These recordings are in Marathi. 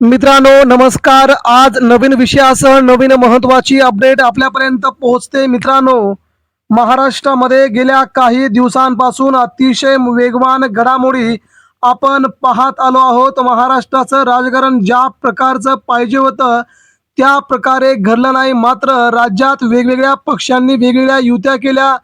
मित्रांनो नमस्कार. आज नवीन विषयासह नवीन महत्वाची अपडेट आपल्यापर्यंत पोहोचते. मित्रांनो महाराष्ट्रामध्ये गेल्या काही दिवसांपासून अतिशय वेगवान घडामोडी आपण पाहत आलो आहोत. महाराष्ट्राचं राजकारण ज्या प्रकारचं पाहिजे होतं त्या प्रकारे घडलं नाही. मात्र राज्यात वेगवेगळ्या पक्षांनी वेगवेगळ्या युत्या केल्या.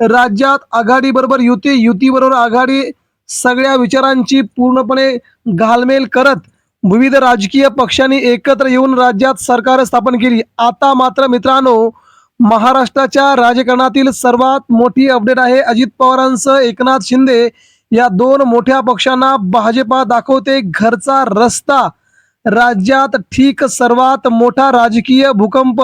राज्यात आघाडीबरोबर युती युतीबरोबर आघाडी सगळ्या विचारांची पूर्णपणे घालमेल करत विविध राजकीय पक्षांनी एकत्र येऊन राज्यात सरकार स्थापन केली. आता मात्र मित्रांनो महाराष्ट्राच्या राजकारणातील सर्वात मोठी अपडेट आहे अजित पवारांसह एकनाथ शिंदे. या दोन मोठ्या पक्षांना भाजपा दाखवते घरचा रस्ता. राज्यात ठीक सर्वात मोठा राजकीय भूकंप.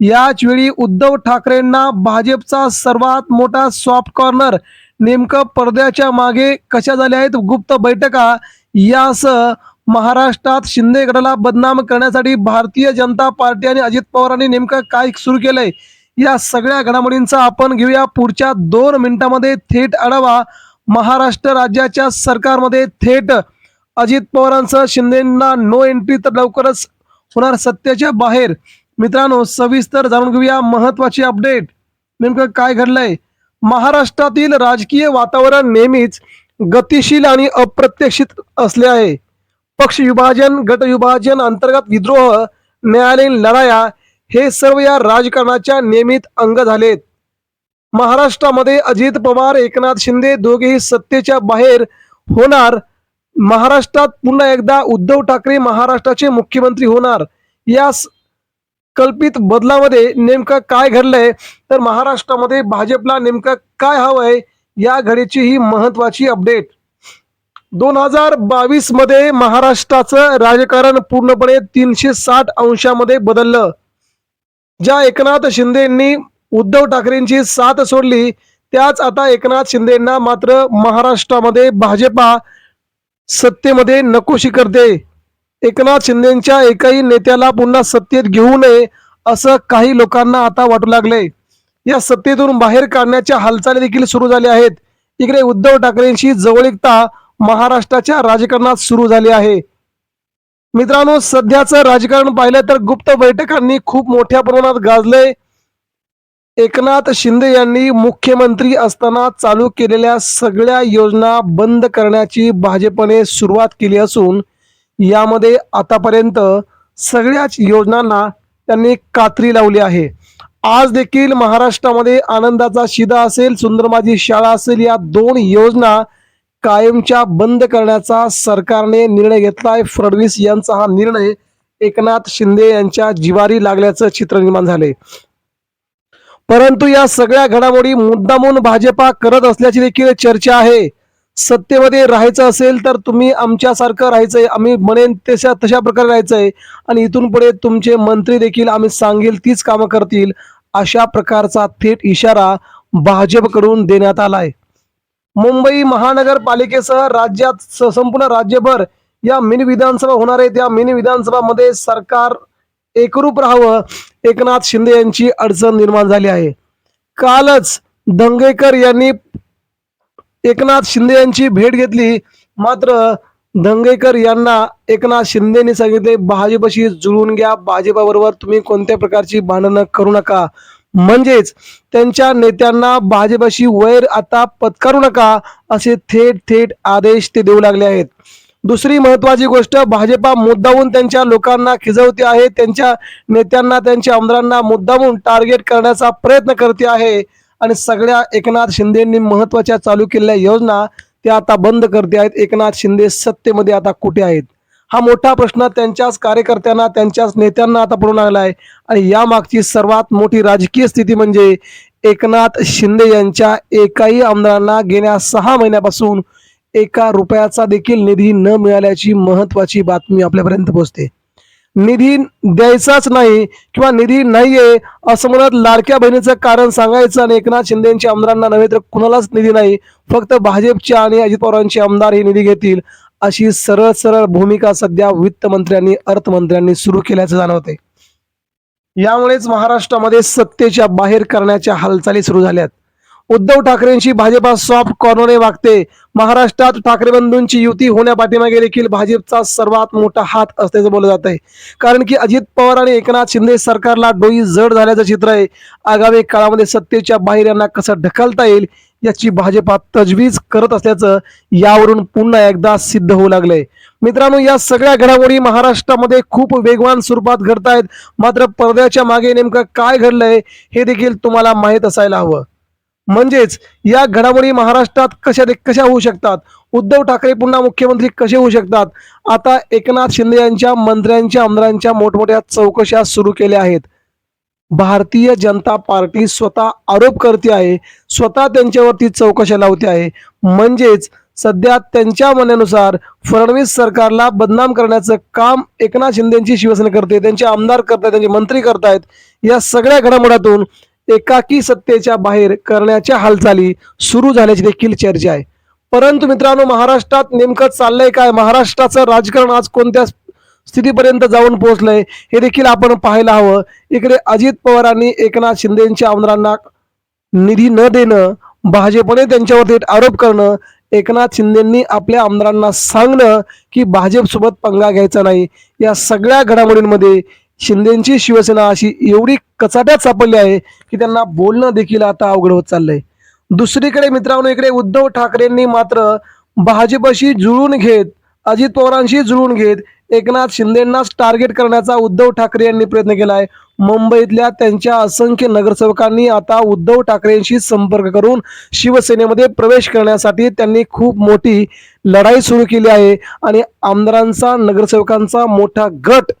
याच वेळी उद्धव ठाकरेंना भाजपचा सर्वात मोठा सॉफ्ट कॉर्नर नेमकं पडद्याच्या मागे कशा झाल्या आहेत गुप्त बैठका? यासह महाराष्ट्रात शिंदे गटाला बदनाम करण्यासाठी भारतीय जनता पार्टी आणि अजित पवारांनी नेमकं काय सुरू केलंय? या सगळ्या घडामोडींचा आपण घेऊया पुढच्या दोन मिनिटांमध्ये थेट आढावा. महाराष्ट्र राज्याच्या सरकारमध्ये थेट अजित पवारांसह शिंदेना नो एंट्री तर लवकरच होणार सत्याच्या बाहेर. मित्रांनो सविस्तर जाणून घेऊया महत्वाची अपडेट नेमकं काय घडलंय? महाराष्ट्रातील राजकीय वातावरण नेहमीच गतिशील आणि अप्रत्याशित असले आहे. पक्ष विभाजन गट विभाजन अंतर्गत विद्रोह न्यायालयीन लढाया हे सर्व या राजकारणाच्या नियमित अंग झालेत. महाराष्ट्रामध्ये अजित पवार एकनाथ शिंदे दोघेही सत्तेच्या बाहेर होणार. महाराष्ट्रात पुन्हा एकदा उद्धव ठाकरे महाराष्ट्राचे मुख्यमंत्री होणार. या कल्पित बदलामध्ये नेमकं काय घडलंय? तर महाराष्ट्रामध्ये भाजपला नेमकं काय हवंय? या घडीची ही महत्वाची अपडेट. दोन हजार बावीसमध्ये महाराष्ट्राचं राजकारण पूर्णपणे तीनशे साठ अंशामध्ये बदललं. ज्या एकनाथ शिंदेंनी उद्धव ठाकरेंची साथ सोडली त्याच आता एकनाथ शिंदेंना मात्र महाराष्ट्रामध्ये भाजपा सत्तेमध्ये नकोशी करते एकनाथ शिंदेच्या एकाही नेत्याला पुन्हा सत्तेत घेऊ नये असं काही लोकांना आता वाटू लागले या सत्तेतून बाहेर काढण्याच्या हालचाली देखील सुरू झाल्या आहेत. इकडे उद्धव ठाकरेंशी जवळीकता महाराष्ट्राच्या राजकारणात सुरू झाली आहे. मित्रांनो सध्याचं राजकारण पाहिलं तर गुप्त बैठकांनी खूप मोठ्या प्रमाणात गाजले एकनाथ शिंदे यांनी मुख्यमंत्री असताना चालू केलेल्या सगळ्या योजना बंद करण्याची भाजपने सुरुवात केली असून यामध्ये आतापर्यंत सगळ्याच योजनांना त्यांनी कात्री लावली आहे. आज देखील महाराष्ट्रामध्ये आनंदाचा शिदा असेल सुंदरमाजी शाळा असेल या दोन योजना कायमच्या बंद करण्याचा सरकारने निर्णय घेतलाय. फडणवीस यांचा हा निर्णय एकनाथ शिंदे यांच्या जिवारी लागल्याचं चित्र निर्माण झाले परंतु या सगळ्या घडामोडी मुद्दामून भाजपा करत असल्याची देखील चर्चा आहे. सत्तेमध्ये राहायचं असेल तर तुम्ही आमच्यासारखं राहायचंय. आम्ही म्हणेन तशा तशा प्रकारे राहायचंय. आणि इथून पुढे तुमचे मंत्री देखील आम्ही सांगेल तीच कामं करतील अशा प्रकारचा थेट इशारा भाजपकडून देण्यात आलाय. मुंबई महानगरपालिकेसह राज्यात संपूर्ण राज्यभर या मिनी विधानसभा होणार आहेत. या मिनी विधानसभामध्ये सरकार एकरूप राहावं. एकनाथ शिंदे यांची अडचण निर्माण झाली आहे. कालच दंगेकर यांनी एकनाथ शिंदे यांची भेट घेतली. मात्र दंगेकर यांना एकनाथ शिंदेनी सांगितले भाजपशी जुळून घ्या. भाजपाबरोबर तुम्ही कोणत्या प्रकारची भांडणं करू नका. म्हणजेच त्यांच्या नेत्यांना भाजपशी वैर आता पत्करू नका असे थेट थेट आदेश ते देऊ लागले आहेत. दुसरी महत्वाची गोष्ट भाजपा मुद्दामून त्यांच्या लोकांना खिजवते आहे त्यांच्या नेत्यांना त्यांच्या आमदारांना मुद्दामून टार्गेट करण्याचा प्रयत्न करते आहे. आणि सगळ्या एकनाथ शिंदेंनी महत्त्वाच्या चालू केलेल्या योजना त्या आता बंद करते आहेत. एकनाथ शिंदे सत्तेमध्ये आता कुठे आहेत? हा मोठा प्रश्न त्यांच्याच कार्यकर्त्यांना त्यांच्याच नेत्यांना आता पडून आला आहे आणि यामागची सर्वात मोठी राजकीय स्थिती म्हणजे एकनाथ शिंदे यांच्या एकाही आमदारांना गेल्या सहा महिन्यापासून एका रुपयाचा देखील निधी न मिळाल्याची महत्वाची बातमी आपल्यापर्यंत पोहोचते. निधी द्यायचाच नाही किंवा निधी नाहीये असं म्हणत लाडक्या बहिणीचं कारण सांगायचं आणि एकनाथ शिंदेच्या आमदारांना नव्हे तर कुणालाच निधी नाही. फक्त भाजपच्या आणि अजित पवारांचे आमदार हे निधी घेतील. अशी सरळ सरळ भूमिका सध्या वित्तमंत्र्यांनी अर्थमंत्र्यांनी सुरू केल्याचं जाणवते यामुळेच महाराष्ट्रामध्ये सत्तेच्या बाहेर करण्याच्या हालचाली सुरू झाल्यात. उद्धव ठाकरेंशी भाजपा सॉफ्ट कॉर्नरने वागते. महाराष्ट्रात ठाकरे बंधूंची युती होण्यापाठीमागे देखील भाजपचा सर्वात मोठा हात असल्याचं बोललं जात आहे कारण की अजित पवार आणि एकनाथ शिंदे सरकारला डोई जड झाल्याचं चित्र आहे. आगामी काळामध्ये सत्तेच्या बाहेर यांना कसं ढकलता येईल याची भाजपा तजवीज करत असल्याचं यावरून पुन्हा एकदा सिद्ध होऊ लागलंय. मित्रांनो या सगळ्या घडामोडी महाराष्ट्रामध्ये खूप वेगवान स्वरूपात घडतायत. मात्र पडद्याच्या मागे नेमकं काय घडलंय हे देखील तुम्हाला माहीत असायला हवं. म्हणजेच या घडामोडी महाराष्ट्रात कशा कशा होऊ शकतात? उद्धव ठाकरे पुन्हा मुख्यमंत्री कसे होऊ शकतात? आता एकनाथ शिंदे यांच्या मंत्र्यांच्या आमदारांच्या मोठमोठ्या चौकशा सुरू केल्या आहेत. भारतीय जनता पार्टी स्वतः आरोप करते आहे स्वतः त्यांच्यावरती चौकशा लावते आहे. म्हणजेच सध्या त्यांच्या म्हणण्यानुसार फडणवीस सरकारला बदनाम करण्याचं काम एकनाथ शिंदेची शिवसेना करते त्यांचे आमदार करतायत त्यांचे मंत्री करतायत या सगळ्या घडामोडातून एकाकी सत्तेच्या बाहेर करण्याच्या हालचाली सुरू झाल्याची देखील चर्चा आहे. परंतु मित्रांनो महाराष्ट्रात नेमकं चाललंय काय? महाराष्ट्राचं राजकारण आज कोणत्या स्थितीपर्यंत जाऊन पोहोचलंय. हे देखील आपण पाहायला हवं. इकडे अजित पवारांनी एकनाथ शिंदेच्या आमदारांना निधी न देणं भाजपने त्यांच्यावर थेट आरोप करणं एकनाथ शिंदेंनी आपल्या आमदारांना सांगणं की भाजपसोबत पंगा घ्यायचा नाही. या सगळ्या घडामोडींमध्ये शिंदेची शिवसेना अशी एवढी कचाट्यात सापडली आहे की त्यांना बोलणं देखील आता अवघड होत चाललंय. दुसरीकडे मित्रांनो इकडे उद्धव ठाकरेंनी मात्र भाजपशी जुळून घेत अजित पवारांशी जुळून घेत एकनाथ शिंदेंनाच टार्गेट करण्याचा उद्धव ठाकरे यांनी प्रयत्न केलाय. मुंबईतल्या त्यांच्या असंख्य नगरसेवकांनी आता उद्धव ठाकरेंशी संपर्क करून शिवसेनेमध्ये प्रवेश करण्यासाठी त्यांनी खूप मोठी लढाई सुरू केली आहे. आणि आमदारांचा नगरसेवकांचा मोठा गट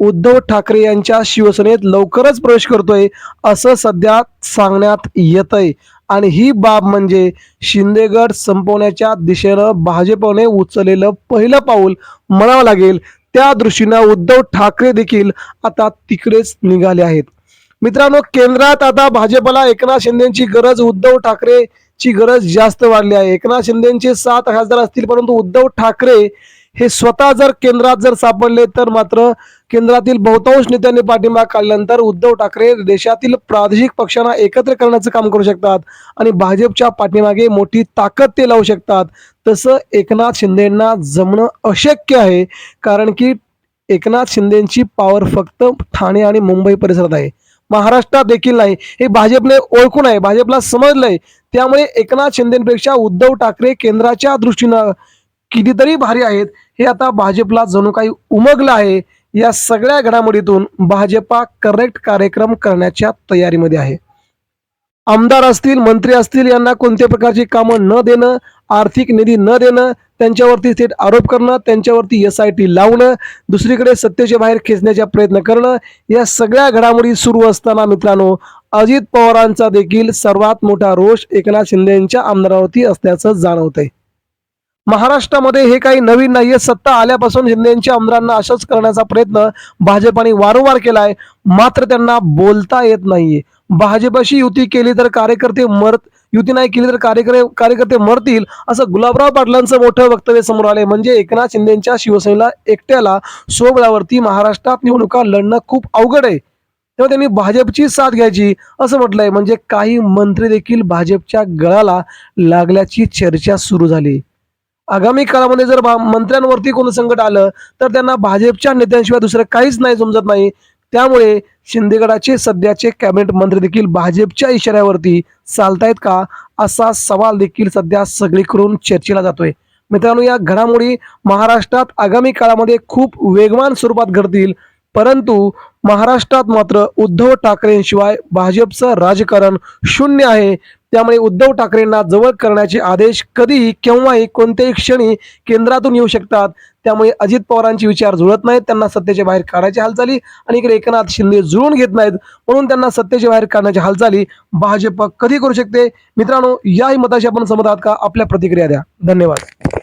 उद्धव ठाकरे यांच्या शिवसेनेत लवकरच प्रवेश करतोय असं सध्या सांगण्यात येत आहे आणि ही बाब म्हणजे शिंदेगड संपवण्याच्या दिशेनं भाजपने उचललेलं पहिलं पाऊल म्हणावं लागेल. त्या दृष्टीनं उद्धव ठाकरे देखील आता तिकडेच निघाले आहेत. मित्रांनो केंद्रात आता भाजपला एकनाथ शिंदेची गरज उद्धव ठाकरेची गरज जास्त वाढली आहे. एकनाथ शिंदेचे सात खासदार असतील परंतु उद्धव ठाकरे हे स्वतः जर केंद्रात जर सापडले तर मात्र केंद्रातील बहुतांश नेत्यांनी पाठिंबा काढल्यानंतर उद्धव ठाकरे देशातील प्रादेशिक पक्षांना एकत्र करण्याचं काम करू शकतात आणि भाजपच्या पाठीमागे मोठी ताकद ते लावू शकतात. तसं एकनाथ शिंदेंना जमणं अशक्य आहे कारण की एकनाथ शिंदेची पॉवर फक्त ठाणे आणि मुंबई परिसरात आहे. महाराष्ट्रात देखील नाही. हे भाजपने ओळखून आहे भाजपला समजलंय. त्यामुळे एकनाथ शिंदेपेक्षा उद्धव ठाकरे केंद्राच्या दृष्टीनं कितीतरी भारी आहेत. हे आता भाजपला जणू काही उमगलं आहे. या सगळ्या घडामोडीतून भाजपा करेक्ट कार्यक्रम करण्याच्या तयारीमध्ये आहे. आमदार असतील मंत्री असतील यांना कोणत्या प्रकारची कामं न देणं आर्थिक निधी न देणं त्यांच्यावरती थेट आरोप करणं त्यांच्यावरती एस आय टी लावणं दुसरीकडे सत्तेच्या बाहेर खेचण्याचा प्रयत्न करणं या सगळ्या घडामोडी सुरू असताना मित्रांनो अजित पवारांचा देखील सर्वात मोठा रोष एकनाथ शिंदे यांच्या आमदारावरती असल्याचं जाणवतंय. महाराष्ट्रामध्ये हे काही नवीन नाहीये. सत्ता आल्यापासून शिंदेच्या आमदारांना असंच करण्याचा प्रयत्न भाजपाने वारंवार केलाय. मात्र त्यांना बोलता येत नाहीये. भाजपशी युती केली तर कार्यकर्ते मरत युती नाही केली तर कार्यकर्ते कार्यकर्ते मरतील असं गुलाबराव पाटलांचं मोठं वक्तव्य समोर आले म्हणजे एकनाथ शिंदेच्या शिवसेनेला एकट्याला सोबळावरती महाराष्ट्रात निवडणुका लढणं खूप अवघड आहे. तेव्हा त्यांनी भाजपची साथ घ्यायची असं म्हटलंय. म्हणजे काही मंत्री देखील भाजपच्या गळाला लागल्याची चर्चा सुरू झाली. आगामी काळामध्ये जर मंत्र्यांवरती कोणी संकट आलं तर त्यांना भाजपच्या नेत्यांशिवाय दुसरं काहीच नाही समजत नाही. त्यामुळे शिंदेगडाचे सध्याचे कॅबिनेट मंत्री देखील भाजपच्या इशाऱ्यावरती चालतायत का? असा सवाल देखील सध्या सगळीकडून चर्चेला जातोय. मित्रांनो या घडामोडी महाराष्ट्रात आगामी काळामध्ये खूप वेगवान स्वरूपात घडतील परंतु महाराष्ट्रात मात्र उद्धव ठाकरेंशिवाय भाजपचं राजकारण शून्य आहे. त्यामुळे उद्धव ठाकरेंना जवळ करण्याचे आदेश कधीही केव्हाही कोणत्याही क्षणी केंद्रातून येऊ शकतात. त्यामुळे अजित पवारांचे विचार जुळत नाहीत. त्यांना सत्तेच्या बाहेर काढायची हालचाली आणि इकडे एकनाथ शिंदे जुळून घेत नाहीत. म्हणून त्यांना सत्तेच्या बाहेर काढण्याच्या हालचाली भाजप कधी करू शकते? मित्रांनो याही मताशी आपण समजतात का आपल्या प्रतिक्रिया द्या. धन्यवाद.